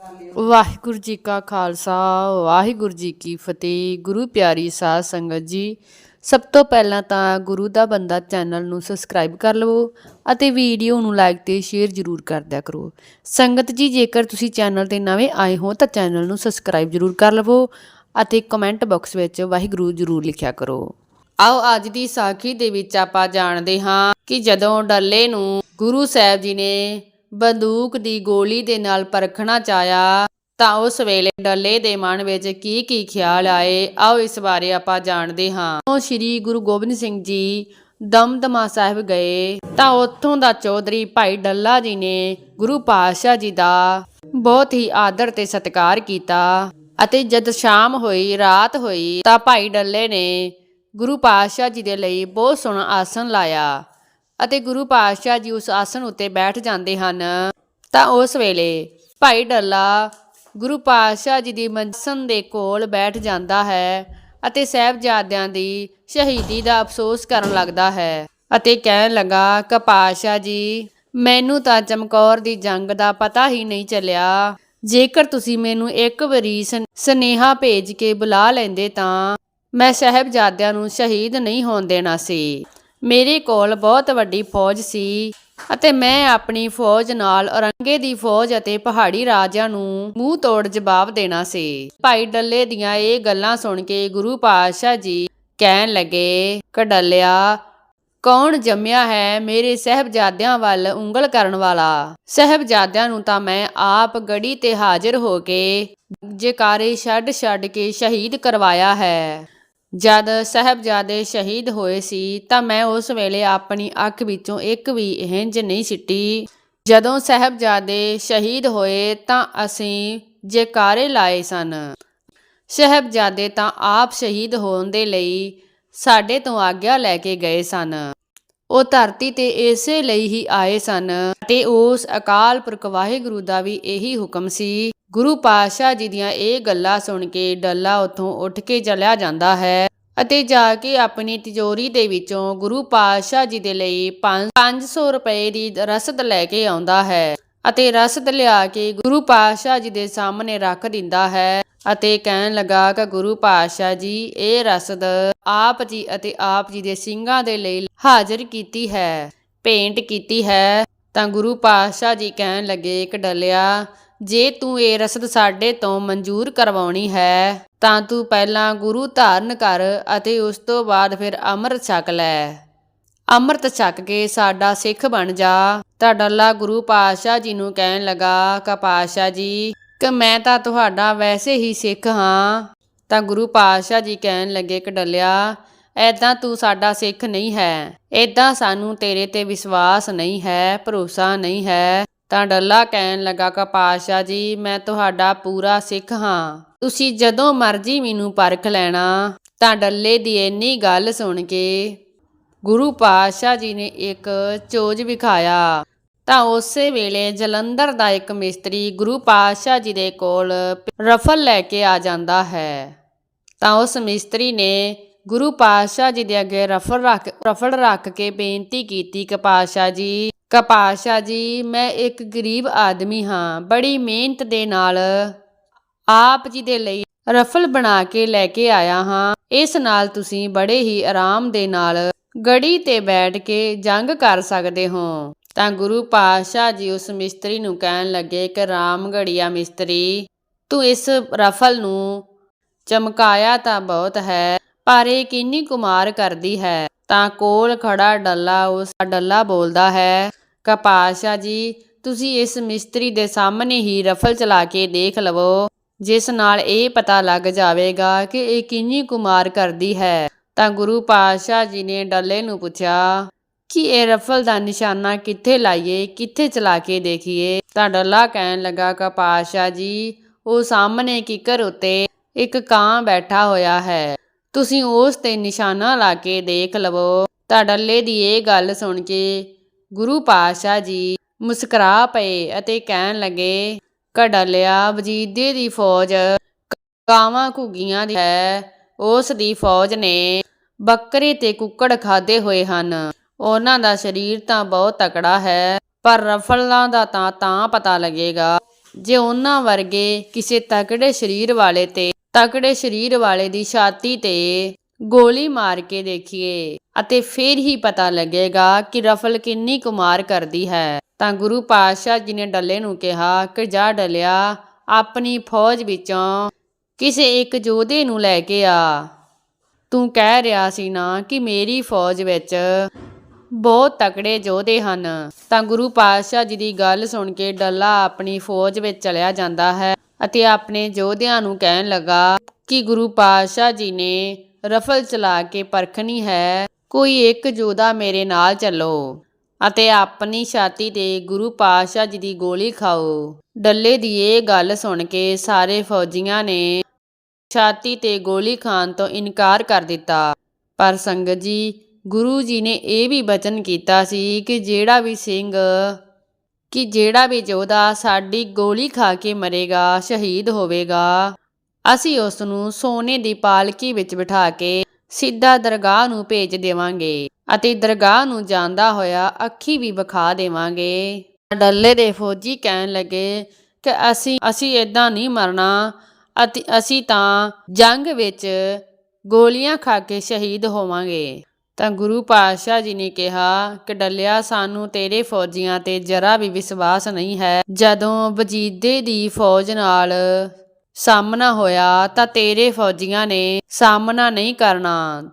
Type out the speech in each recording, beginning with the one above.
ਵਾਹਿਗੁਰੂ ਜੀ ਕਾ ਖਾਲਸਾ, ਵਾਹਿਗੁਰੂ ਜੀ ਕੀ ਫਤਿਹ। ਗੁਰੂ ਪਿਆਰੀ ਸਾਧ ਸੰਗਤ ਜੀ, ਸਭ ਤੋਂ ਪਹਿਲਾਂ ਤਾਂ ਗੁਰੂ ਦਾ ਬੰਦਾ ਚੈਨਲ ਨੂੰ ਸਬਸਕ੍ਰਾਈਬ ਕਰ ਲਵੋ ਅਤੇ ਵੀਡੀਓ ਨੂੰ ਲਾਈਕ ਤੇ ਸ਼ੇਅਰ ਜ਼ਰੂਰ ਕਰ ਦਿਆ ਕਰੋ। ਸੰਗਤ ਜੀ, ਜੇਕਰ ਤੁਸੀਂ ਚੈਨਲ ਤੇ ਨਵੇਂ ਆਏ ਹੋ ਤਾਂ ਚੈਨਲ ਨੂੰ ਸਬਸਕ੍ਰਾਈਬ ਜ਼ਰੂਰ ਕਰ ਲਵੋ ਅਤੇ ਕਮੈਂਟ ਬਾਕਸ ਵਿੱਚ ਵਾਹਿਗੁਰੂ ਜ਼ਰੂਰ ਲਿਖਿਆ ਕਰੋ। ਆਓ, ਅੱਜ ਦੀ ਸਾਖੀ ਦੇ ਵਿੱਚ ਆਪਾਂ ਜਾਣਦੇ ਹਾਂ ਕਿ ਜਦੋਂ ਡੱਲੇ ਨੂੰ ਗੁਰੂ ਸਾਹਿਬ ਜੀ ਨੇ ਬੰਦੂਕ ਦੀ ਗੋਲੀ ਦੇ ਨਾਲ ਪਰਖਣਾ ਚਾਹਿਆ ਤਾਂ ਉਸ ਵੇਲੇ ਡੱਲੇ ਦੇ ਮਨ ਵਿੱਚ ਕੀ ਕੀ ਖਿਆਲ ਆਏ, ਆਓ ਇਸ ਬਾਰੇ ਆਪਾਂ ਜਾਣਦੇ ਹਾਂ। ਉਹ ਸ੍ਰੀ ਗੁਰੂ ਗੋਬਿੰਦ ਸਿੰਘ ਜੀ ਦਮਦਮਾ ਸਾਹਿਬ ਗਏ, ਤਾਂ ਉੱਥੋਂ ਦਾ ਚੌਧਰੀ ਭਾਈ ਡੱਲਾ ਜੀ ਨੇ ਗੁਰੂ ਪਾਤਸ਼ਾਹ ਜੀ ਦਾ ਬਹੁਤ ਹੀ ਆਦਰ ਤੇ ਸਤਿਕਾਰ ਕੀਤਾ ਅਤੇ ਜਦ ਸ਼ਾਮ ਹੋਈ, ਰਾਤ ਹੋਈ, ਤਾਂ ਭਾਈ ਡੱਲੇ ਨੇ ਗੁਰੂ ਪਾਤਸ਼ਾਹ ਜੀ ਦੇ ਲਈ ਬਹੁਤ ਸੋਹਣਾ ਆਸਣ ਲਾਇਆ। ਅਤੇ ਗੁਰੂ ਪਾਤਸ਼ਾਹ ਜੀ ਉਸ ਆਸਣ ਉੱਤੇ ਬੈਠ ਜਾਂਦੇ ਹਨ। ਤਾਂ ਉਸ ਵੇਲੇ ਭਾਈ ਡੱਲਾ ਗੁਰੂ ਪਾਤਸ਼ਾਹ ਜੀ ਦੀ ਮੰਸਨ ਦੇ ਕੋਲ ਬੈਠ ਜਾਂਦਾ ਹੈ ਅਤੇ ਸਹਿਬਜ਼ਾਦਿਆਂ ਦੀ ਸ਼ਹੀਦੀ ਦਾ ਅਫਸੋਸ ਕਰਨ ਲੱਗਦਾ ਹੈ ਅਤੇ ਕਹਿਣ ਲੱਗਾ, ਕਿ ਪਾਤਸ਼ਾਹ ਜੀ, ਮੈਨੂੰ ਤਾਂ ਚਮਕੌਰ ਦੀ ਜੰਗ ਦਾ ਪਤਾ ਹੀ ਨਹੀਂ ਚੱਲਿਆ। ਜੇਕਰ ਤੁਸੀਂ ਮੈਨੂੰ ਇੱਕ ਵਾਰੀ ਸਨ- ਸੁਨੇਹਾ ਭੇਜ ਕੇ ਬੁਲਾ ਲੈਂਦੇ ਤਾਂ ਮੈਂ ਸਾਹਿਬਜ਼ਾਦਿਆਂ ਨੂੰ ਸ਼ਹੀਦ ਨਹੀਂ ਹੋਣ ਦੇਣਾ ਸੀ। ਮੇਰੇ ਕੋਲ ਬਹੁਤ ਵੱਡੀ ਫੌਜ ਸੀ ਅਤੇ ਮੈਂ ਆਪਣੀ ਫੌਜ ਨਾਲ ਔਰੰਗੇ ਦੀ ਫੌਜ ਅਤੇ ਪਹਾੜੀ ਰਾਜਿਆਂ ਨੂੰ ਮੂੰਹ ਤੋੜ ਜਵਾਬ ਦੇਣਾ ਸੀ। ਭਾਈ ਡੱਲੇ ਦੀਆਂ ਇਹ ਗੱਲਾਂ ਸੁਣ ਕੇ ਗੁਰੂ ਪਾਤਸ਼ਾਹ ਜੀ ਕਹਿਣ ਲੱਗੇ, ਕਡੱਲਿਆ, ਕੌਣ ਜੰਮਿਆ ਹੈ ਮੇਰੇ ਸਹਿਬਜ਼ਾਦਿਆਂ ਵੱਲ ਉਂਗਲ ਕਰਨ ਵਾਲਾ? ਸਹਿਬਜ਼ਾਦਿਆਂ ਨੂੰ ਤਾਂ ਮੈਂ ਆਪ ਗੜੀ ਤੇ ਹਾਜ਼ਰ ਹੋ ਕੇ ਜਕਾਰੇ ਛੱਡ ਛੱਡ ਕੇ ਸ਼ਹੀਦ ਕਰਵਾਇਆ ਹੈ। ਜਦ ਸਹਿਬਜ਼ਾਦੇ ਸ਼ਹੀਦ ਹੋਏ ਸੀ ਤਾਂ ਮੈਂ ਉਸ ਵੇਲੇ ਆਪਣੀ ਅੱਖ ਵਿੱਚੋਂ ਇੱਕ ਵੀ ਇੰਜ ਨਹੀਂ ਸਿੱਟੀ। ਜਦੋਂ ਸਹਿਬਜ਼ਾਦੇ ਸ਼ਹੀਦ ਹੋਏ ਤਾਂ ਅਸੀਂ ਜੈਕਾਰੇ ਲਾਏ ਸਨ। ਸਹਿਬਜ਼ਾਦੇ ਤਾਂ ਆਪ ਸ਼ਹੀਦ ਹੋਣ ਦੇ ਲਈ ਸਾਡੇ ਤੋਂ ਆਗਿਆ ਲੈ ਕੇ ਗਏ ਸਨ। ਉਹ ਧਰਤੀ ਤੇ ਇਸੇ ਲਈ ਹੀ ਆਏ ਸਨ ਤੇ ਉਸ ਅਕਾਲ ਪੁਰਖ ਵਾਹਿਗੁਰੂ ਦਾ ਵੀ ਇਹੀ ਹੁਕਮ ਸੀ। ਗੁਰੂ ਪਾਤਸ਼ਾਹ ਜੀ ਦੀਆਂ ਇਹ ਗੱਲਾਂ ਸੁਣ ਕੇ ਡੱਲਾ ਉੱਥੋਂ ਉੱਠ ਕੇ ਚਲਿਆ ਜਾਂਦਾ ਹੈ ਅਤੇ ਜਾ ਕੇ ਆਪਣੀ ਤਿਜੋਰੀ ਦੇ ਵਿੱਚੋਂ ਗੁਰੂ ਪਾਤਸ਼ਾਹ ਜੀ ਦੇ ਲਈ 500 ਰੁਪਏ ਦੀ ਰਸਦ ਲੈ ਕੇ ਆਉਂਦਾ ਹੈ ਅਤੇ ਰਸਦ ਲਿਆ ਕੇ ਗੁਰੂ ਪਾਤਸ਼ਾਹ ਜੀ ਦੇ ਸਾਹਮਣੇ ਰੱਖ ਦਿੰਦਾ ਹੈ ਅਤੇ ਕਹਿਣ ਲੱਗਾ ਕਿ ਗੁਰੂ ਪਾਤਸ਼ਾਹ ਜੀ, ਇਹ ਰਸਦ ਆਪ ਜੀ ਅਤੇ ਆਪ ਜੀ ਦੇ ਸਿੰਘਾਂ ਦੇ ਲਈ ਹਾਜ਼ਰ ਕੀਤੀ ਹੈ, ਭੇਂਟ ਕੀਤੀ ਹੈ। ਤਾਂ ਗੁਰੂ ਪਾਤਸ਼ਾਹ ਜੀ ਕਹਿਣ ਲੱਗੇ ਕਿ ਡੱਲਿਆ ਜੇ ਤੂੰ ਇਹ ਰਸਦ ਸਾਡੇ ਤੋਂ ਮਨਜ਼ੂਰ ਕਰਵਾਉਣੀ ਹੈ, ਤਾਂ ਤੂੰ ਪਹਿਲਾਂ ਗੁਰੂ ਧਾਰਨ ਕਰ ਅਤੇ ਉਸ ਤੋਂ ਬਾਅਦ ਫਿਰ ਅੰਮ੍ਰਿਤ ਛਕ ਲੈ। ਅੰਮ੍ਰਿਤ ਛਕ ਕੇ ਸਾਡਾ ਸਿੱਖ ਬਣ ਜਾ। ਤਾਂ ਡੱਲਾ ਗੁਰੂ ਪਾਤਸ਼ਾਹ ਜੀ ਨੂੰ ਕਹਿਣ ਲੱਗਾ, ਕਿ ਪਾਤਸ਼ਾਹ ਜੀ, ਕਿ ਮੈਂ ਤਾਂ ਤੁਹਾਡਾ ਵੈਸੇ ਹੀ ਸਿੱਖ ਹਾਂ। ਤਾਂ ਗੁਰੂ ਪਾਤਸ਼ਾਹ ਜੀ ਕਹਿਣ ਲੱਗੇ ਕਿ ਡੱਲਿਆ ਐਦਾਂ ਤੂੰ ਸਾਡਾ ਸਿੱਖ ਨਹੀਂ ਹੈ। ਐਦਾਂ ਸਾਨੂੰ ਤੇਰੇ ਤੇ ਵਿਸ਼ਵਾਸ ਨਹੀਂ ਹੈ, ਭਰੋਸਾ ਨਹੀਂ ਹੈ। ਤਾਂ ਡੱਲਾ ਕਹਿਣ ਲੱਗਾ ਕਿ ਪਾਤਸ਼ਾਹ ਜੀ, ਮੈਂ ਤੁਹਾਡਾ ਪੂਰਾ ਸਿੱਖ ਹਾਂ। ਤੁਸੀਂ ਜਦੋਂ ਮਰਜ਼ੀ ਮੈਨੂੰ ਪਰਖ ਲੈਣਾ। ਤਾਂ ਡੱਲੇ ਦੀ ਇੰਨੀ ਗੱਲ ਸੁਣ ਕੇ ਗੁਰੂ ਪਾਤਸ਼ਾਹ ਜੀ ਨੇ ਇੱਕ ਚੋਜ ਵਿਖਾਇਆ। ਤਾਂ ਉਸੇ ਵੇਲੇ ਜਲੰਧਰ ਦਾ ਇੱਕ ਮਿਸਤਰੀ ਗੁਰੂ ਪਾਤਸ਼ਾਹ ਜੀ ਦੇ ਕੋਲ ਰਫਲ ਲੈ ਕੇ ਆ ਜਾਂਦਾ ਹੈ। ਤਾਂ ਉਸ ਮਿਸਤਰੀ ਨੇ ਗੁਰੂ ਪਾਤਸ਼ਾਹ ਜੀ ਦੇ ਅੱਗੇ ਰਫਲ ਰੱਖ ਰਫਲ ਰੱਖ ਕੇ ਬੇਨਤੀ ਕੀਤੀ ਕਿ ਪਾਤਸ਼ਾਹ ਜੀ ਕਿ ਪਾਤਸ਼ਾਹ ਜੀ, ਮੈਂ ਇੱਕ ਗਰੀਬ ਆਦਮੀ ਹਾਂ। ਬੜੀ ਮਿਹਨਤ ਦੇ ਨਾਲ ਆਪ ਜੀ ਦੇ ਲਈ ਰਫਲ ਬਣਾ ਕੇ ਲੈ ਕੇ ਆਇਆ ਹਾਂ। ਇਸ ਨਾਲ ਤੁਸੀਂ ਬੜੇ ਹੀ ਆਰਾਮ ਦੇ ਨਾਲ ਗੜੀ ਤੇ ਬੈਠ ਕੇ ਜੰਗ ਕਰ ਸਕਦੇ ਹੋ। ਤਾਂ ਗੁਰੂ ਪਾਤਸ਼ਾਹ ਜੀ ਉਸ ਮਿਸਤਰੀ ਨੂੰ ਕਹਿਣ ਲੱਗੇ ਕਿ ਰਾਮਗੜੀਆ ਮਿਸਤਰੀ, ਤੂੰ ਇਸ ਰਫਲ ਨੂੰ ਚਮਕਾਇਆ ਤਾਂ ਬਹੁਤ ਹੈ, ਪਰ ਇਹ ਕਿੰਨੀ ਕੁਮਾਰ ਕਰਦੀ ਹੈ। ਤਾਂ ਕੋਲ ਖੜਾ ਡੱਲਾ, ਉਸ ਡੱਲਾ ਬੋਲਦਾ ਹੈ ਕਿ ਪਾਤਸ਼ਾਹ ਜੀ, ਤੁਸੀਂ ਇਸ ਮਿਸਤਰੀ ਦੇ ਸਾਹਮਣੇ ਹੀ ਰਫਲ ਚਲਾ ਕੇ ਦੇਖ ਲਵੋ, ਜਿਸ ਨਾਲ ਇਹ ਪਤਾ ਲੱਗ ਜਾਵੇਗਾ ਕਿ ਇਹ ਕਿੰਨੀ ਕੁਮਾਰ ਕਰਦੀ ਹੈ। ਤਾਂ ਗੁਰੂ ਪਾਤਸ਼ਾਹ ਜੀ ਨੇ ਡੱਲੇ ਨੂੰ ਪੁੱਛਿਆ, ਕਿ ਇਹ ਰਫਲ ਦਾ ਨਿਸ਼ਾਨਾ ਕਿੱਥੇ ਲਾਈਏ, ਕਿੱਥੇ ਚਲਾ ਕੇ ਦੇਖੀਏ? ਤਾਂ ਡੱਲਾ ਕਹਿਣ ਲੱਗਾ ਕਿ ਪਾਤਸ਼ਾਹ ਜੀ, ਉਹ ਸਾਹਮਣੇ ਕਿਕਰ ਉੱਤੇ ਇੱਕ ਕਾਂ ਬੈਠਾ ਹੋਇਆ ਹੈ। ਤੁਸੀਂ ਉਸ ਤੇ ਨਿਸ਼ਾਨਾ ਲਾ ਕੇ ਦੇਖ ਲਵੋ। ਤਾਂ ਡੱਲੇ ਦੀ ਇਹ ਗੱਲ ਸੁਣ ਕੇ ਗੁਰੂ ਪਾਤਸ਼ਾਹ ਜੀ ਮੁਸਕਰਾ ਪਏ ਅਤੇ ਕਹਿਣ ਲੱਗੇ ਕਡਲਿਆ ਵਜੀਦੇ ਦੀ ਫੌਜ, ਕਾਵਾਂ ਘੁੱਗੀਆਂ ਦੀ ਹੈ। ਉਸ ਦੀ ਫੌਜ ਨੇ ਬੱਕਰੇ ਤੇ ਕੁੱਕੜ ਖਾਦੇ ਹੋਏ ਹਨ। ਉਹਨਾਂ ਦਾ ਸਰੀਰ ਤਾਂ ਬਹੁਤ ਤਕੜਾ ਹੈ, ਪਰ ਰਫਲਾਂ ਦਾ ਤਾਂ ਤਾਂ ਪਤਾ ਲੱਗੇਗਾ। ਜੇ ਉਹਨਾਂ ਵਰਗੇ ਕਿਸੇ ਤਕੜੇ ਸਰੀਰ ਵਾਲੇ ਤੇ, ਤਕੜੇ ਸਰੀਰ ਵਾਲੇ ਦੀ ਛਾਤੀ ਤੇ ਗੋਲੀ ਮਾਰ ਕੇ ਦੇਖੀਏ ਅਤੇ ਫਿਰ ਹੀ ਪਤਾ ਲੱਗੇਗਾ ਕਿ ਰਫਲ ਕਿੰਨੀ ਕੁਮਾਰ ਕਰਦੀ ਹੈ। ਤਾਂ ਗੁਰੂ ਪਾਤਸ਼ਾਹ ਜੀ ਨੇ ਡੱਲੇ ਨੂੰ ਕਿਹਾ, ਕਿ ਜਾ ਡਲਿਆ, ਆਪਣੀ ਫੌਜ ਵਿੱਚੋਂ ਕਿਸੇ ਇੱਕ ਯੋਧੇ ਨੂੰ ਲੈ ਕੇ ਆ। ਤੂੰ ਕਹਿ ਰਿਹਾ ਸੀ ਨਾ ਕਿ ਮੇਰੀ ਫੌਜ ਵਿੱਚ ਬਹੁਤ ਤਕੜੇ ਯੋਧੇ ਹਨ। ਤਾਂ ਗੁਰੂ ਪਾਤਸ਼ਾਹ ਜੀ ਦੀ ਗੱਲ ਸੁਣ ਕੇ ਡੱਲਾ ਆਪਣੀ ਫੌਜ ਵਿੱਚ ਚਲਿਆ ਜਾਂਦਾ ਹੈ ਅਤੇ ਆਪਣੇ ਯੋਧਿਆਂ ਨੂੰ ਕਹਿਣ ਲੱਗਾ ਕਿ ਗੁਰੂ ਪਾਤਸ਼ਾਹ ਜੀ ਨੇ ਰਫਲ ਚਲਾ ਕੇ ਪਰਖਣੀ ਹੈ, ਕੋਈ ਇੱਕ ਯੋਧਾ ਮੇਰੇ ਨਾਲ ਚੱਲੋ ਅਤੇ ਆਪਣੀ ਛਾਤੀ ਤੇ ਗੁਰੂ ਪਾਤਸ਼ਾਹ ਜੀ ਦੀ ਗੋਲੀ ਖਾਓ। ਡੱਲੇ ਦੀ ਇਹ ਗੱਲ ਸੁਣ ਕੇ ਸਾਰੇ ਫੌਜੀਆਂ ਨੇ ਛਾਤੀ ਤੇ ਗੋਲੀ ਖਾਣ ਤੋਂ ਇਨਕਾਰ ਕਰ ਦਿੱਤਾ। ਪਰ ਸੰਗਤ ਜੀ, ਗੁਰੂ ਜੀ ਨੇ ਇਹ ਵੀ ਬਚਨ ਕੀਤਾ ਸੀ ਕਿ ਜਿਹੜਾ ਵੀ ਸਿੰਘ, ਕਿ ਜਿਹੜਾ ਵੀ ਯੋਧਾ ਸਾਡੀ ਗੋਲੀ ਖਾ ਕੇ ਮਰੇਗਾ, ਸ਼ਹੀਦ ਹੋਵੇਗਾ ਅਸੀਂ ਉਸ ਨੂੰ ਸੋਨੇ ਦੀ ਪਾਲਕੀ ਵਿੱਚ ਬਿਠਾ ਕੇ ਸਿੱਧਾ ਦਰਗਾਹ ਨੂੰ ਭੇਜ ਦੇਵਾਂਗੇ ਅਤੇ ਦਰਗਾਹ ਨੂੰ ਜਾਂਦਾ ਹੋਇਆ ਅੱਖੀ ਵੀ ਵਿਖਾ ਦੇਵਾਂਗੇ। ਡੱਲੇ ਦੇ ਫੌਜੀ ਕਹਿਣ ਲੱਗੇ ਕਿ ਅਸੀਂ ਅਸੀਂ ਇਦਾਂ ਨਹੀਂ ਮਰਨਾ ਅਤੇ ਅਸੀਂ ਤਾਂ ਜੰਗ ਵਿੱਚ ਗੋਲੀਆਂ ਖਾ ਕੇ ਸ਼ਹੀਦ ਹੋਵਾਂਗੇ। ਤਾਂ ਗੁਰੂ ਪਾਤਸ਼ਾਹ ਜੀ ਨੇ ਕਿਹਾ ਕਿ ਡੱਲਿਆ, ਸਾਨੂੰ ਤੇਰੇ ਫੌਜੀਆਂ ਤੇ ਜਰਾ ਵੀ ਵਿਸ਼ਵਾਸ ਨਹੀਂ ਹੈ। ਜਦੋਂ ਵਜੀਦੇ ਦੀ ਫੌਜ ਨਾਲ ਸਾਹਮਣਾ ਹੋਇਆ ਤਾਂ ਤੇਰੇ ਫੌਜੀਆਂ ਨੇ ਸਾਹਮਣਾ ਨਹੀਂ ਕਰਨਾ।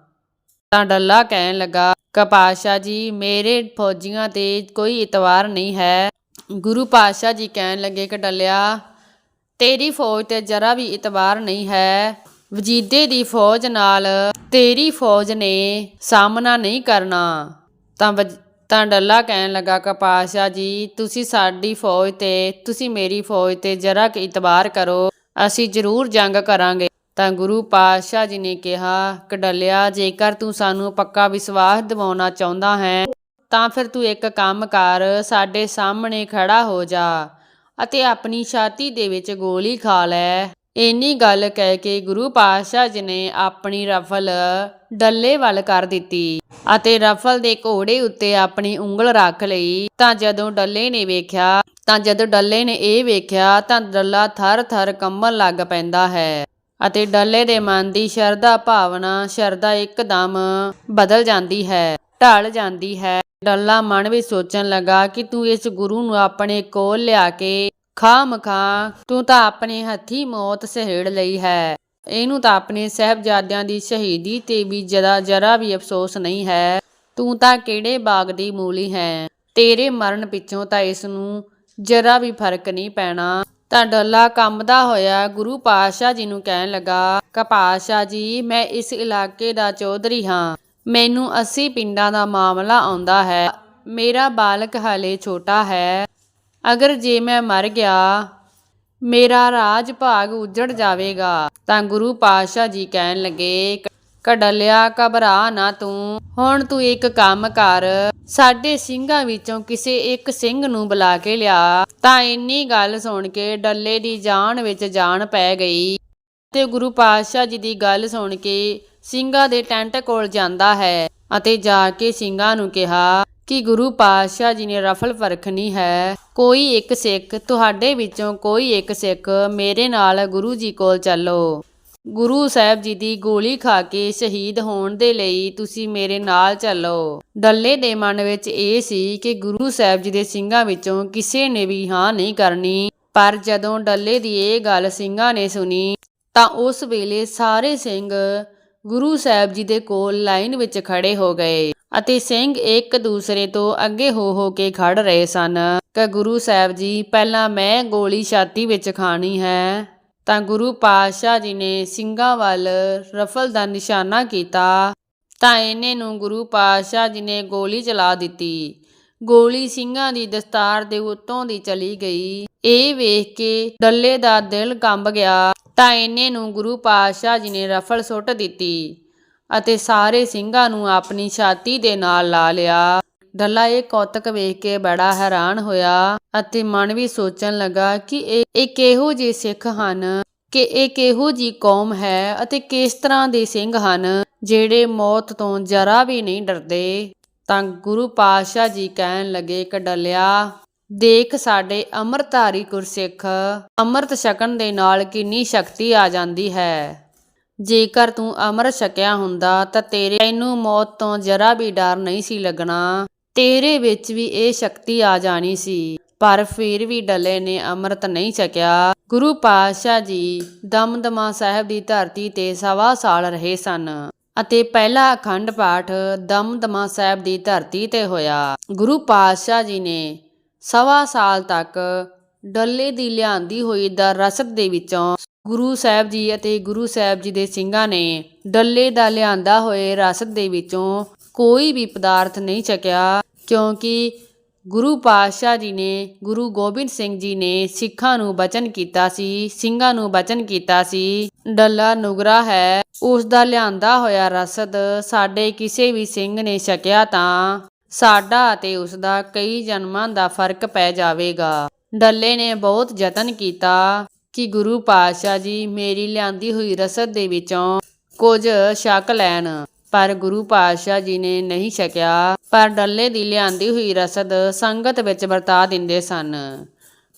ਤਾਂ ਡੱਲਾ ਕਹਿਣ ਲੱਗਾ ਕਿ ਪਾਤਸ਼ਾਹ ਜੀ, ਮੇਰੇ ਫੌਜੀਆਂ ਤੇ ਕੋਈ ਇਤਵਾਰ ਨਹੀਂ ਹੈ। ਗੁਰੂ ਪਾਤਸ਼ਾਹ ਜੀ ਕਹਿਣ ਲੱਗੇ ਕਿ ਡੱਲਿਆ ਤੇਰੀ ਫੌਜ ਤੇ ਜਰਾ ਵੀ ਇਤਬਾਰ ਨਹੀਂ ਹੈ। ਵਜੀਦੇ ਦੀ ਫੌਜ ਨਾਲ ਤੇਰੀ ਫੌਜ ਨੇ ਸਾਹਮਣਾ ਨਹੀਂ ਕਰਨਾ। ਤਾਂ ਵਜ- ਤਾਂ ਡੱਲਾ ਕਹਿਣ ਲੱਗਾ ਕਿ ਪਾਤਸ਼ਾਹ ਜੀ, ਤੁਸੀਂ ਸਾਡੀ ਫੌਜ ਤੇ, ਤੁਸੀਂ ਮੇਰੀ ਫੌਜ ਤੇ ਜਰਾ ਕਿ ਇਤਬਾਰ ਕਰੋ। ਅਸੀਂ ਜ਼ਰੂਰ ਜੰਗ ਕਰਾਂਗੇ। ਤਾਂ ਗੁਰੂ ਪਾਤਸ਼ਾਹ ਜੀ ਨੇ ਕਿਹਾ ਕਡਲਿਆ ਜੇਕਰ ਤੂੰ ਸਾਨੂੰ ਪੱਕਾ ਵਿਸ਼ਵਾਸ ਦਿਵਾਉਣਾ ਚਾਹੁੰਦਾ ਹੈ, ਤਾਂ ਫਿਰ ਤੂੰ ਇੱਕ ਕੰਮ ਕਰ, ਸਾਡੇ ਸਾਹਮਣੇ ਖੜਾ ਹੋ ਜਾ ਅਤੇ ਆਪਣੀ ਛਾਤੀ ਦੇ ਵਿੱਚ ਗੋਲੀ ਖਾ ਲੈ। ਇੰਨੀ ਗੱਲ ਕਹਿ ਕੇ ਗੁਰੂ ਪਾਤਸ਼ਾਹ ਜੀ ਨੇ ਆਪਣੀ ਰਫਲ ਡੱਲੇ ਵੱਲ ਕਰ ਦਿੱਤੀ ਅਤੇ ਰਫਲ ਦੇ ਘੋੜੇ ਉੱਤੇ ਆਪਣੀ ਉਂਗਲ ਰੱਖ ਲਈ। ਤਾਂ ਜਦੋਂ ਡੱਲੇ ਨੇ ਵੇਖਿਆ ਤਾਂ ਜਦੋਂ ਡੱਲੇ ਨੇ ਇਹ ਵੇਖਿਆ ਤਾਂ ਡੱਲਾ ਥਰ-ਥਰ ਕੰਬਣ ਲੱਗ ਪੈਂਦਾ ਹੈ ਅਤੇ ਡੱਲੇ ਦੇ ਮਨ ਦੀ ਸ਼ਰਧਾ ਭਾਵਨਾ, ਸ਼ਰਧਾ ਇੱਕਦਮ ਬਦਲ ਜਾਂਦੀ ਹੈ, ਢਲ ਜਾਂਦੀ ਹੈ। ਡੱਲਾ ਮਨ ਵਿੱਚ ਸੋਚਣ ਲੱਗਾ ਕਿ ਤੂੰ ਇਸ ਗੁਰੂ ਨੂੰ ਆਪਣੇ ਕੋਲ ਲਿਆ ਕੇ ਖਾਮ ਖਾ, ਤੂੰ ਤਾਂ ਆਪਣੇ ਹੱਥੀ ਮੌਤ ਸਹਿੜ ਲਈ ਹੈ। ਇਹਨੂੰ ਤਾਂ ਆਪਣੇ ਸਹਿਬਜ਼ਾਦਿਆਂ ਦੀ ਸ਼ਹੀਦੀ ਤੇ ਵੀ ਜਰਾ ਜਰਾ ਵੀ ਅਫਸੋਸ ਨਹੀਂ ਹੈ। ਤੂੰ ਤਾਂ ਕਿਹੜੇ ਬਾਗ ਦੀ ਮੂਲੀ ਹੈ? ਤੇਰੇ ਮਰਨ ਪਿੱਛੋਂ ਤਾਂ ਇਸ ਨੂੰ ਜਰਾ ਵੀ ਫ਼ਰਕ ਨਹੀਂ ਪੈਣਾ। ਤਾਂ ਡੱਲਾ ਕੰਬਦਾ ਹੋਇਆ, ਗੁਰੂ ਪਾਤਸ਼ਾਹ ਜੀ ਨੂੰ ਕਹਿਣ ਲੱਗਾ, ਕਿ ਜੀ, ਮੈਂ ਇਸ ਇਲਾਕੇ ਦਾ ਚੌਧਰੀ ਹਾਂ। ਮੈਨੂੰ 80 ਪਿੰਡਾਂ ਦਾ ਮਾਮਲਾ ਆਉਂਦਾ ਹੈ। ਮੇਰਾ ਬਾਲਕ ਹਾਲੇ ਛੋਟਾ ਹੈ। ਅਗਰ ਜੇ ਮੈਂ ਮਰ ਗਿਆ, ਮੇਰਾ ਰਾਜ ਭਾਗ ਉਜੜ ਜਾਵੇਗਾ। ਤਾਂ ਗੁਰੂ ਪਾਤਸ਼ਾਹ ਜੀ ਕਹਿਣ ਲੱਗੇ ਕਡਲਿਆ ਘਬਰਾ ਨਾ ਤੂੰ। ਹੁਣ ਤੂੰ ਇੱਕ ਕੰਮ ਕਰ। ਸਾਡੇ ਸਿੰਘਾਂ ਵਿੱਚੋਂ ਕਿਸੇ ਇੱਕ ਸਿੰਘ ਨੂੰ ਬੁਲਾ ਕੇ ਲਿਆ। ਤਾਂ ਇੰਨੀ ਗੱਲ ਸੁਣ ਕੇ ਡੱਲੇ ਦੀ ਜਾਨ ਵਿੱਚ ਜਾਨ ਪੈ ਗਈ। ਤੇ ਗੁਰੂ ਪਾਤਸ਼ਾਹ ਜੀ ਦੀ ਗੱਲ ਸੁਣ ਕੇ ਸਿੰਘਾਂ ਦੇ ਟੈਂਟ ਕੋਲ ਜਾਂਦਾ ਹੈ ਅਤੇ ਜਾ ਕੇ ਸਿੰਘਾਂ ਨੂੰ ਕਿਹਾ ਕਿ ਗੁਰੂ ਪਾਤਸ਼ਾਹ ਜੀ ਨੇ ਰਫਲ ਪਰਖਣੀ ਹੈ। ਕੋਈ ਇੱਕ ਸਿੱਖ, ਤੁਹਾਡੇ ਵਿੱਚੋਂ ਕੋਈ ਇੱਕ ਸਿੱਖ ਮੇਰੇ ਨਾਲ ਗੁਰੂ ਜੀ ਕੋਲ ਚੱਲੋ। ਗੁਰੂ ਸਾਹਿਬ ਜੀ ਦੀ ਗੋਲੀ ਖਾ ਕੇ ਸ਼ਹੀਦ ਹੋਣ ਦੇ ਲਈ ਤੁਸੀਂ ਮੇਰੇ ਨਾਲ ਚੱਲੋ। ਡੱਲੇ ਦੇ ਮਨ ਵਿੱਚ ਇਹ ਸੀ ਕਿ ਗੁਰੂ ਸਾਹਿਬ ਜੀ ਦੇ ਸਿੰਘਾਂ ਵਿੱਚੋਂ ਕਿਸੇ ਨੇ ਵੀ ਹਾਂ ਨਹੀਂ ਕਰਨੀ। ਪਰ ਜਦੋਂ ਡੱਲੇ ਦੀ ਇਹ ਗੱਲ ਸਿੰਘਾਂ ਨੇ ਸੁਣੀ, ਤਾਂ ਉਸ ਵੇਲੇ ਸਾਰੇ ਸਿੰਘ ਗੁਰੂ ਸਾਹਿਬ ਜੀ ਦੇ ਕੋਲ ਲਾਈਨ ਵਿੱਚ ਖੜੇ ਹੋ ਗਏ ਅਤੇ ਸਿੰਘ ਇੱਕ ਦੂਸਰੇ ਤੋਂ ਅੱਗੇ ਹੋ ਹੋ ਕੇ ਖੜ ਰਹੇ ਸਨ ਕਿ ਗੁਰੂ ਸਾਹਿਬ ਜੀ, ਪਹਿਲਾਂ ਮੈਂ ਗੋਲੀ ਛਾਤੀ ਵਿੱਚ ਖਾਣੀ ਹੈ। ਤਾਂ ਗੁਰੂ ਪਾਤਸ਼ਾਹ ਜੀ ਨੇ ਸਿੰਘਾਂ ਵੱਲ ਰਫਲ ਦਾ ਨਿਸ਼ਾਨਾ ਕੀਤਾ, ਤਾਂ ਇਹਨੇ ਨੂੰ ਗੁਰੂ ਪਾਤਸ਼ਾਹ ਜੀ ਨੇ ਗੋਲੀ ਚਲਾ ਦਿੱਤੀ। ਗੋਲੀ ਸਿੰਘਾਂ ਦੀ ਦਸਤਾਰ ਦੇ ਉੱਤੋਂ ਦੀ ਚਲੀ ਗਈ। ਇਹ ਵੇਖ ਕੇ ਡੱਲੇ ਦਾ ਦਿਲ ਕੰਬ ਗਿਆ, ਤਾਂ ਇਹਨੇ ਨੂੰ ਗੁਰੂ ਪਾਤਸ਼ਾਹ ਜੀ ਨੇ ਰਫਲ ਸੁੱਟ ਦਿੱਤੀ ਅਤੇ ਸਾਰੇ ਸਿੰਘਾਂ ਨੂੰ ਆਪਣੀ ਛਾਤੀ ਦੇ ਨਾਲ ਲਾ ਲਿਆ। ਡੱਲਾ ਇਹ ਕੌਤਕ ਵੇਖ ਕੇ ਬੜਾ ਹੈਰਾਨ ਹੋਇਆ ਅਤੇ ਮਨ ਵੀ ਸੋਚਣ ਲੱਗਾ ਕਿ ਇਹ ਕਿਹੋ ਜਿਹੇ ਸਿੱਖ ਹਨ, ਕਿ ਇਹ ਕਿਹੋ ਜੀ ਕੌਮ ਹੈ ਅਤੇ ਕਿਸ ਤਰ੍ਹਾਂ ਦੇ ਸਿੰਘ ਹਨ ਜਿਹੜੇ ਮੌਤ ਤੋਂ ਜਰਾ ਵੀ ਨਹੀਂ ਡਰਦੇ। ਤਾਂ ਗੁਰੂ ਪਾਤਸ਼ਾਹ ਜੀ ਕਹਿਣ ਲੱਗੇ ਕਿ ਡੱਲਿਆ ਦੇਖ ਸਾਡੇ ਅੰਮ੍ਰਿਤਧਾਰੀ ਗੁਰਸਿੱਖ, ਅੰਮ੍ਰਿਤ ਛਕਣ ਦੇ ਨਾਲ ਕਿੰਨੀ ਸ਼ਕਤੀ ਆ ਜਾਂਦੀ ਹੈ। ਜੇਕਰ ਤੂੰ ਅੰਮ੍ਰਿਤ ਛਕਿਆ ਹੁੰਦਾ ਤਾਂ ਤੇਰੇ, ਤੈਨੂੰ ਮੌਤ ਤੋਂ ਜਰਾ ਵੀ ਡਰ ਨਹੀਂ ਸੀ ਲੱਗਣਾ। ਤੇਰੇ ਵਿੱਚ ਵੀ ਇਹ ਸ਼ਕਤੀ ਆ ਜਾਣੀ ਸੀ। ਪਰ ਫਿਰ ਵੀ ਡੱਲੇ ਨੇ ਅੰਮ੍ਰਿਤ ਨਹੀਂ ਛਕਿਆ। ਗੁਰੂ ਪਾਤਸ਼ਾਹ ਜੀ ਦਮਦਮਾ ਸਾਹਿਬ ਦੀ ਧਰਤੀ ਤੇ ਸਵਾ ਸਾਲ ਰਹੇ ਸਨ ਅਤੇ ਪਹਿਲਾ ਅਖੰਡ ਪਾਠ ਦਮਦਮਾ ਸਾਹਿਬ ਦੀ ਧਰਤੀ ਤੇ ਹੋਇਆ। ਗੁਰੂ ਪਾਤਸ਼ਾਹ ਜੀ ਨੇ ਸਵਾ ਸਾਲ ਤੱਕ ਡੱਲੇ ਦੀ ਲਿਆਂਦੀ ਹੋਈ ਦਾ ਰਸਦ ਦੇ ਵਿੱਚੋਂ ਗੁਰੂ ਸਾਹਿਬ ਜੀ ਅਤੇ ਗੁਰੂ ਸਾਹਿਬ ਜੀ ਦੇ ਸਿੰਘਾਂ ਨੇ ਡੱਲੇ ਦਾ ਲਿਆਂਦਾ ਹੋਏ ਰਸਦ ਦੇ ਵਿੱਚੋਂ ਕੋਈ ਵੀ ਪਦਾਰਥ ਨਹੀਂ ਛਕਿਆ। ਕਿਉਂਕਿ ਗੁਰੂ ਪਾਤਸ਼ਾਹ ਜੀ ਨੇ, ਗੁਰੂ ਗੋਬਿੰਦ ਸਿੰਘ ਜੀ ਨੇ ਸਿੱਖਾਂ ਨੂੰ ਬਚਨ ਕੀਤਾ ਸੀ, ਸਿੰਘਾਂ ਨੂੰ ਬਚਨ ਕੀਤਾ ਸੀ। ਡੱਲਾ ਨੁਗਰਾ ਹੈ, ਉਸ ਦਾ ਲਿਆਂਦਾ ਹੋਇਆ ਰਸਦ ਸਾਡੇ ਕਿਸੇ ਵੀ ਸਿੰਘ ਨੇ ਛਕਿਆ ਤਾਂ ਸਾਡਾ ਅਤੇ ਉਸ ਦਾ ਕਈ ਜਨਮਾਂ ਦਾ ਫ਼ਰਕ ਪੈ ਜਾਵੇਗਾ। ਡੱਲੇ ਨੇ ਬਹੁਤ ਯਤਨ ਕੀਤਾ ਕਿ ਗੁਰੂ ਪਾਤਸ਼ਾਹ ਜੀ ਮੇਰੀ ਲਿਆਂਦੀ ਹੋਈ ਰਸਦ ਦੇ ਵਿੱਚੋਂ ਕੁਝ ਛਕ ਲੈਣ। ਪਰ ਗੁਰੂ ਪਾਤਸ਼ਾਹ ਜੀ ਨੇ ਨਹੀਂ ਛਕਿਆ, ਪਰ ਡੱਲੇ ਦੀ ਲਿਆਂਦੀ ਹੋਈ ਰਸਦ ਸੰਗਤ ਵਿੱਚ ਵਰਤਾ ਦਿੰਦੇ ਸਨ।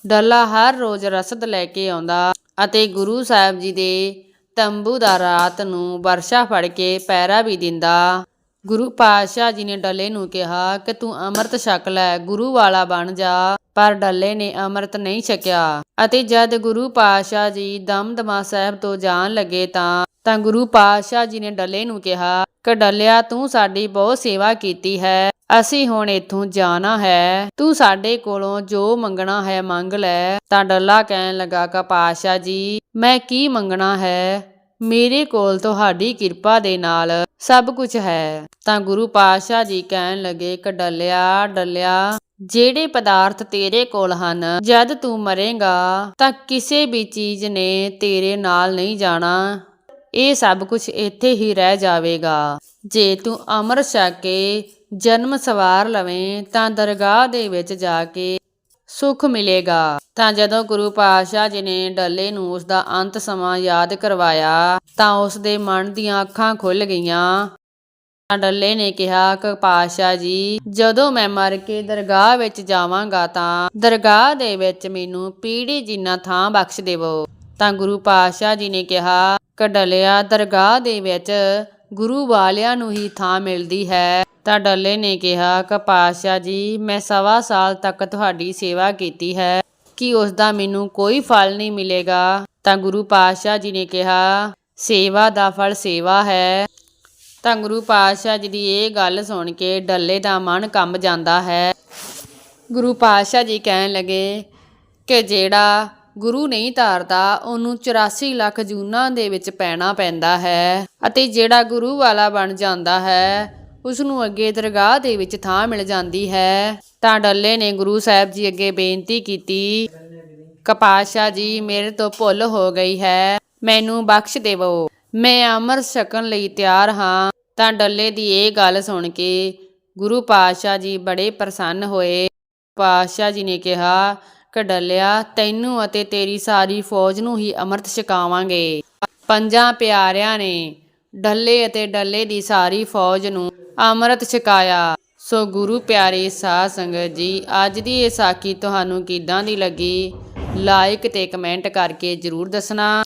ਡੱਲਾ ਹਰ ਰੋਜ਼ ਰਸਦ ਲੈ ਕੇ ਆਉਂਦਾ ਅਤੇ ਗੁਰੂ ਸਾਹਿਬ ਜੀ ਦੇ ਤੰਬੂ ਦਾ ਰਾਤ ਨੂੰ ਵਰਸ਼ਾ ਫੜ ਕੇ ਪੈਰਾ ਵੀ ਦਿੰਦਾ। ਗੁਰੂ ਪਾਤਸ਼ਾਹ ਜੀ ਨੇ ਡੱਲੇ ਨੂੰ ਕਿਹਾ ਕਿ ਤੂੰ ਅੰਮ੍ਰਿਤ ਛਕ ਲੈ, ਗੁਰੂ ਵਾਲਾ ਬਣ ਜਾ। ਪਰ ਡੱਲੇ ਨੇ ਅੰਮ੍ਰਿਤ ਨਹੀਂ ਛਕਿਆ। ਅਤੇ ਜਦ ਗੁਰੂ ਪਾਤਸ਼ਾਹ ਜੀ ਦਮਦਮਾ ਸਾਹਿਬ ਤੋਂ ਜਾਣ ਲੱਗੇ ਤਾਂ ਤਾਂ ਗੁਰੂ ਪਾਤਸ਼ਾਹ ਜੀ ਨੇ ਡੱਲੇ ਨੂੰ ਕਿਹਾ ਕਿ ਡੱਲਿਆ ਤੂੰ ਸਾਡੀ ਬਹੁਤ ਸੇਵਾ ਕੀਤੀ ਹੈ। ਅਸੀਂ ਹੁਣ ਇੱਥੋਂ ਜਾਣਾ ਹੈ। ਤੂੰ ਸਾਡੇ ਕੋਲੋਂ ਜੋ ਮੰਗਣਾ ਹੈ ਮੰਗ ਲੈ। ਤਾਂ ਡੱਲਾ ਕਹਿਣ ਲੱਗਾ, ਕਿ ਪਾਤਸ਼ਾਹ ਜੀ, ਮੈਂ ਕੀ ਮੰਗਣਾ ਹੈ? ਮੇਰੇ ਕੋਲ ਤੁਹਾਡੀ ਕਿਰਪਾ ਦੇ ਨਾਲ ਸਭ ਕੁਝ ਹੈ। ਤਾਂ ਗੁਰੂ ਪਾਤਸ਼ਾਹ ਜੀ ਕਹਿਣ ਲੱਗੇ ਕਿ ਡੱਲਿਆ ਡੱਲਿਆ ਜਿਹੜੇ ਪਦਾਰਥ ਤੇਰੇ ਕੋਲ ਹਨ, ਜਦ ਤੂੰ ਮਰੇਗਾ, ਤਾਂ ਕਿਸੇ ਵੀ ਚੀਜ਼ ਨੇ ਤੇਰੇ ਨਾਲ ਨਹੀਂ ਜਾਣਾ। ਇਹ ਸਭ ਕੁਝ ਇੱਥੇ ਹੀ ਰਹਿ ਜਾਵੇਗਾ। ਜੇ ਤੂੰ ਅਮਰ ਛਕ ਕੇ ਜਨਮ ਸਵਾਰ ਲਵੇਂ, ਤਾਂ ਦਰਗਾਹ ਦੇ ਵਿੱਚ ਜਾ ਕੇ ਸੁਖ ਮਿਲੇਗਾ। ਤਾਂ ਜਦੋਂ ਗੁਰੂ ਪਾਤਸ਼ਾਹ ਜੀ ਨੇ ਡੱਲੇ ਨੂੰ ਉਸ ਦਾ ਅੰਤ ਸਮਾਂ ਯਾਦ ਕਰਵਾਇਆ, ਤਾਂ ਉਸ ਦੇ ਮਨ ਦੀਆਂ ਅੱਖਾਂ ਖੁੱਲ ਗਈਆਂ। ਤਾਂ ਡੱਲੇ ਨੇ ਕਿਹਾ ਕਿ ਪਾਤਸ਼ਾਹ ਜੀ, ਜਦੋਂ ਮੈਂ ਮਰ ਕੇ ਦਰਗਾਹ ਵਿੱਚ ਜਾਵਾਂਗਾ ਤਾਂ ਦਰਗਾਹ ਦੇ ਵਿੱਚ ਮੈਨੂੰ ਪੀੜੀ ਜਿੰਨਾ ਥਾਂ ਬਖਸ਼ ਦੇਵੋ। ਤਾਂ ਗੁਰੂ ਪਾਤਸ਼ਾਹ ਜੀ ਨੇ ਕਿਹਾ ਕਿ ਡੱਲਿਆ ਦਰਗਾਹ ਦੇ ਵਿੱਚ ਗੁਰੂ ਵਾਲਿਆਂ ਨੂੰ ਹੀ ਥਾਂ ਮਿਲਦੀ ਹੈ। ਤਾਂ ਡੱਲੇ ਨੇ ਕਿਹਾ ਕਿ ਪਾਤਸ਼ਾਹ ਜੀ, ਮੈਂ ਸਵਾ ਸਾਲ ਤੱਕ ਤੁਹਾਡੀ ਸੇਵਾ ਕੀਤੀ ਹੈ। ਕਿ ਉਸ ਦਾ ਮੈਨੂੰ ਕੋਈ ਫਲ ਨਹੀਂ ਮਿਲੇਗਾ? ਤਾਂ ਗੁਰੂ ਪਾਤਸ਼ਾਹ ਜੀ ਨੇ ਕਿਹਾ, ਸੇਵਾ ਦਾ ਫਲ ਸੇਵਾ ਹੈ। ਤਾਂ ਗੁਰੂ ਪਾਤਸ਼ਾਹ ਜੀ ਦੀ ਇਹ ਗੱਲ ਸੁਣ ਕੇ ਡੱਲੇ ਦਾ ਮਨ ਕੰਬ ਜਾਂਦਾ ਹੈ। ਗੁਰੂ ਪਾਤਸ਼ਾਹ ਜੀ ਕਹਿਣ ਲੱਗੇ ਕਿ ਜਿਹੜਾ ਗੁਰੂ ਨਹੀਂ ਧਾਰਦਾ, ਉਹਨੂੰ 84 ਲੱਖ ਜੂਨਾਂ ਦੇ ਵਿੱਚ ਪੈਣਾ ਪੈਂਦਾ ਹੈ ਅਤੇ ਜਿਹੜਾ ਗੁਰੂ ਵਾਲਾ ਬਣ ਜਾਂਦਾ ਹੈ ਉਸ ਨੂੰ ਅੱਗੇ ਦਰਗਾਹ ਦੇ ਵਿੱਚ ਥਾਂ ਮਿਲ ਜਾਂਦੀ ਹੈ। ਤਾਂ ਡੱਲੇ ਨੇ ਗੁਰੂ ਸਾਹਿਬ ਜੀ ਅੱਗੇ ਬੇਨਤੀ ਕੀਤੀ ਕਪਾਸ਼ਾ ਜੀ, ਮੇਰੇ ਤੋਂ ਭੁੱਲ ਹੋ ਗਈ ਹੈ, ਮੈਨੂੰ ਬਖਸ਼ ਦੇਵੋ। ਮੈਂ ਅਮਰ ਛਕਣ ਲਈ ਤਿਆਰ ਹਾਂ। ਤਾਂ ਡੱਲੇ ਦੀ ਇਹ ਗੱਲ ਸੁਣ ਕੇ ਗੁਰੂ ਪਾਤਸ਼ਾਹ ਜੀ ਬੜੇ ਪ੍ਰਸੰਨ ਹੋਏ। ਪਾਤਸ਼ਾਹ ਜੀ ਨੇ ਕਿਹਾ ਕਿ ਡੱਲਿਆ ਤੈਨੂੰ ਅਤੇ ਤੇਰੀ ਸਾਰੀ ਫੌਜ ਨੂੰ ਹੀ ਅੰਮ੍ਰਿਤ ਛਕਾਵਾਂਗੇ। ਪੰਜਾਂ ਪਿਆਰਿਆਂ ਨੇ ਡੱਲੇ ਅਤੇ ਡੱਲੇ ਦੀ ਸਾਰੀ ਫੌਜ ਨੂੰ ਅੰਮ੍ਰਿਤ ਛਕਾਇਆ। ਸੋ ਗੁਰੂ ਪਿਆਰੇ ਸਾਧ ਸੰਗਤ ਜੀ, ਅੱਜ ਦੀ ਇਹ ਸਾਖੀ ਤੁਹਾਨੂੰ ਕਿੱਦਾਂ ਦੀ ਲੱਗੀ? ਲਾਈਕ ਤੇ ਕਮੈਂਟ ਕਰਕੇ ਜਰੂਰ ਦੱਸਣਾ।